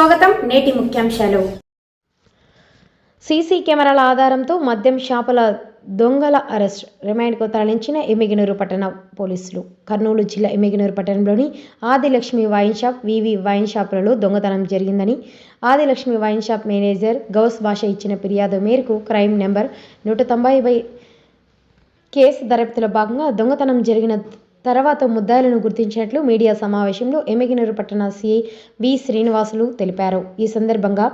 స్వాగతం నేటి ముఖ్యాంశాలు. సీసీ కెమెరాల ఆధారంతో మద్యం షాపుల దొంగల అరెస్ట్ రిమాండ్కు తరలించిన ఎమ్మిగినూరు పట్టణ పోలీసులు. కర్నూలు జిల్లా ఎమ్మిగినూరు పట్టణంలోని Adilakshmi wine shop V V wine షాపులలో దొంగతనం జరిగిందని Adilakshmi wine shop manager Gouse Basha ఇచ్చిన ఫిర్యాదు మేరకు క్రైమ్ నెంబర్ నూట తొంభై బై కేసు దర్యాప్తులో భాగంగా దొంగతనం జరిగిన తర్వాత ముద్దాయిలను గుర్తించినట్లు మీడియా సమావేశంలో ఎమ్మిగినూరు పట్టణ సీఐ బి శ్రీనివాసులు తెలిపారు. ఈ సందర్భంగా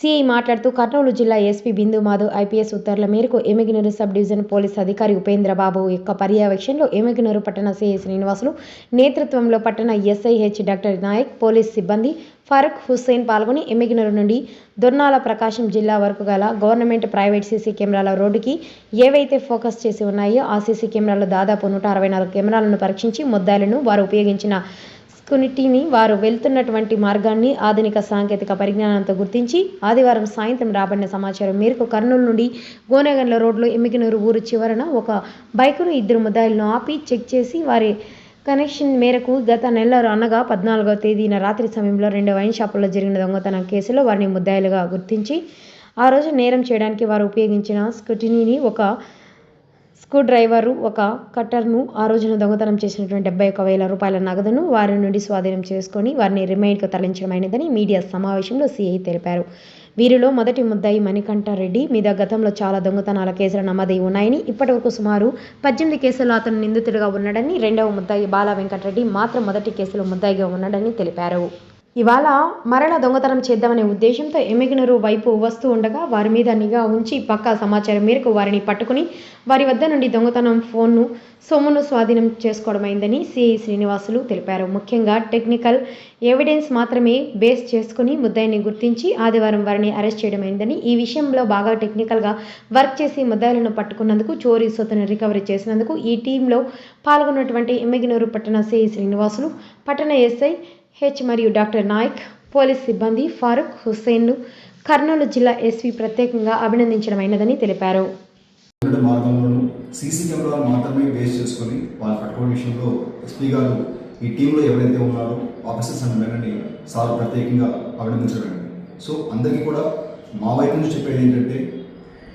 సీఐ మాట్లాడుతూ కర్నూలు జిల్లా ఎస్పీ బిందు మాధవ్ ఐపీఎస్ ఉత్తర్వుల మేరకు ఎమ్మిగినూరు సబ్ డివిజన్ పోలీస్ అధికారి ఉపేంద్ర బాబు యొక్క పర్యవేక్షణలో ఎమ్మిగినూరు పట్టణ సీఐ శ్రీనివాసులు నేతృత్వంలో పట్టణ ఎస్ఐహెచ్ డాక్టర్ నాయక్ పోలీస్ సిబ్బంది ఫరూక్ హుస్సేన్ పాల్గొని ఎమ్మిగినూరు నుండి దొర్నాల ప్రకాశం జిల్లా వరకు గల గవర్నమెంట్ ప్రైవేట్ సీసీ కెమెరాల రోడ్డుకి ఏవైతే ఫోకస్ చేసి ఉన్నాయో ఆ సీసీ కెమెరాలు దాదాపు నూట అరవై నాలుగు కెమెరాలను పరీక్షించి ముద్దాయిలను వారు ఉపయోగించిన స్కునిటీని వారు వెళ్తున్నటువంటి మార్గాన్ని ఆధునిక సాంకేతిక పరిజ్ఞానంతో గుర్తించి ఆదివారం సాయంత్రం రాబడిన సమాచారం మేరకు కర్నూలు నుండి గోనెగండ్ల రోడ్లో ఎమ్మిగినూరు ఊరు చివరన ఒక బైకును ఇద్దరు ముద్దాయిలను ఆపి చెక్ చేసి వారి కనెక్షన్ మేరకు గత నెల అనగా పద్నాలుగో తేదీన రాత్రి సమయంలో రెండు వైన్ షాపుల్లో జరిగిన దొంగతనం కేసులో వారిని ముద్దాయిలుగా గుర్తించి ఆ రోజు నేరం చేయడానికి వారు ఉపయోగించిన స్కూటినీని ఒక స్క్రూ డ్రైవరు ఒక కట్టర్ను ఆ రోజున దొంగతనం చేసినటువంటి డెబ్బై ఒక వేల రూపాయల నగదును వారి నుండి స్వాధీనం చేసుకొని వారిని రిమైండ్కు తరలించడమైనదని మీడియా సమావేశంలో సీఐ తెలిపారు. వీరిలో మొదటి ముద్దాయి మణికంఠారెడ్డి. మీద గతంలో చాలా దొంగతనాల కేసులు నమోదై ఉన్నాయని ఇప్పటివరకు సుమారు పద్దెనిమిది కేసుల్లో అతను నిందితుడిగా ఉన్నాడని రెండవ ముద్దాయి బాల వెంకటరెడ్డి మాత్రం మొదటి కేసులో ముద్దాయిగా ఉన్నాడని తెలిపారు. ఇవాళ మరల దొంగతనం చేద్దామనే ఉద్దేశంతో ఎమిగినరు వైపు వస్తూ ఉండగా వారి మీద నిఘా ఉంచి పక్కా సమాచారం మేరకు వారిని పట్టుకుని వారి వద్ద నుండి దొంగతనం ఫోన్ను సొమ్మును స్వాధీనం చేసుకోవడమైందని సిఐ శ్రీనివాసులు తెలిపారు. ముఖ్యంగా టెక్నికల్ ఎవిడెన్స్ మాత్రమే బేస్ చేసుకుని ముద్దాయిని గుర్తించి ఆదివారం వారిని అరెస్ట్ చేయడమైందని ఈ విషయంలో బాగా టెక్నికల్గా వర్క్ చేసి ముద్దాయిలను పట్టుకున్నందుకు చోరీ సొత్తును రికవరీ చేసినందుకు ఈ టీంలో పాల్గొన్నటువంటి ఎమ్మిగినూరు పట్టణ సిఐ శ్రీనివాసులు పట్టణ ఎస్ఐ హెచ్ మరియు డాక్టర్ నాయక్ పోలీస్ సిబ్బంది ఫారూక్ హుస్సేన్ను కర్నూలు జిల్లా ఎస్పీ ప్రత్యేకంగా అభినందించడమైనదని తెలిపారు. సీసీ కెమెరాలు మాత్రమే బేస్ చేసుకొని వాళ్ళు పట్టుకోవడం విషయంలో ఎస్పీ గారు ఈ టీంలో ఎవరైతే ఉన్నారో ఆఫీసర్స్ అండ్ మెనని సార్ ప్రత్యేకంగా అభినందించడం సో అందరికీ కూడా మా వైపు నుంచి చెప్పేది ఏంటంటే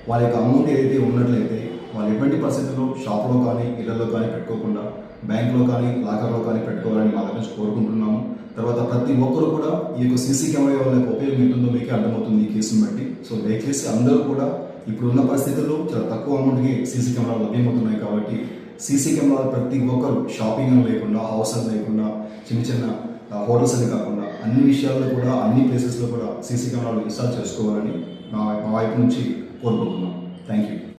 వాళ్ళ యొక్క అమౌంట్ ఏదైతే ఉన్నట్లయితే వాళ్ళు ఎటువంటి పరిస్థితుల్లో షాప్లో కానీ ఇళ్ళలో కానీ పెట్టుకోకుండా బ్యాంకులో కానీ లాకర్లో కానీ పెట్టుకోవాలని నుంచి కోరుకుంటున్నాము. తర్వాత ప్రతి ఒక్కరు కూడా ఈ యొక్క సీసీ కెమెరా వల్ల ఉపయోగం ఏంటుందో మీకే అర్థమవుతుంది ఈ కేసుని బట్టి. సో దయచేసి అందరూ కూడా ఇప్పుడున్న పరిస్థితుల్లో చాలా తక్కువ అమౌంట్కి సీసీ కెమెరాలు లభ్యమవుతున్నాయి కాబట్టి సీసీ కెమెరాలు ప్రతి ఒక్కరు షాపింగ్ అని లేకుండా హౌస్ అని లేకుండా చిన్న చిన్న హోటల్స్ అని కాకుండా అన్ని విషయాల్లో కూడా అన్ని ప్లేసెస్లో కూడా సీసీ కెమెరాలు ఇన్స్టాల్ చేసుకోవాలని మా వైపు నుంచి కోరుకుంటున్నాం. Thank you